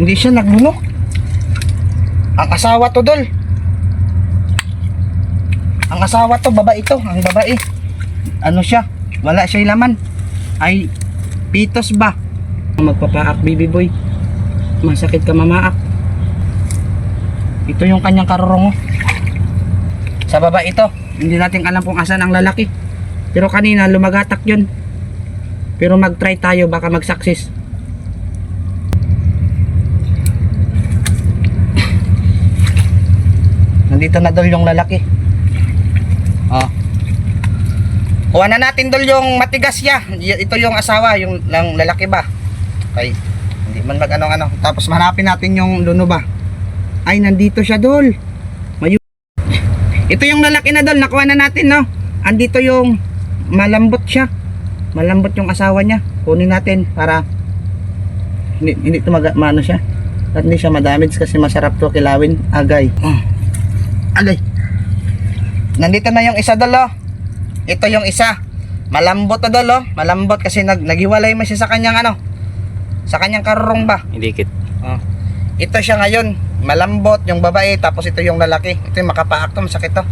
Hindi siya naglunok. Ang asawa to, Dol. Ang asawa to, baba ito. Ang babae. Ano siya? Wala siya laman. Ay, pitos ba? Magpapaak, baby boy. Masakit ka mamaak. Ito yung kanyang karorong. oh. Sa baba ito. Hindi natin alam kung asan ang lalaki. Pero kanina lumagatak yun. Pero mag-try tayo baka mag-success. Nandito na dol yung lalaki. Oh. Kuha na natin dol yung matigas ya. Ito yung asawa, yung lang lalaki ba? Okay. Hindi man mag ano ano. Tapos hanapin natin yung luno ba. Ay, nandito siya dol. Mayu Ito yung lalaki na dol, nakuha na natin no. Andito yung malambot siya. Malambot yung asawa niya. Kunin natin para hindi, hindi ito mag maano siya. At hindi siya madamage kasi masarap to kilawin. Agay. Mm. Agay. Nandito na yung isa dol oh. Ito yung isa. Malambot na dol oh. Malambot kasi nag naghiwalay mo siya sa kanyang ano. Sa kanyang karurong ba. Hindi kit. Oh. Ito siya ngayon, malambot yung babae tapos ito yung lalaki. Ito yung makapaak to, masakit to.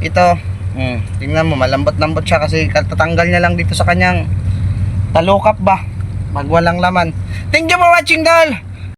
Ito, mm, tingnan mo, malambot-lambot siya kasi katatanggal niya lang dito sa kanyang talukap ba. Pag walang laman. Thank you for watching, doll!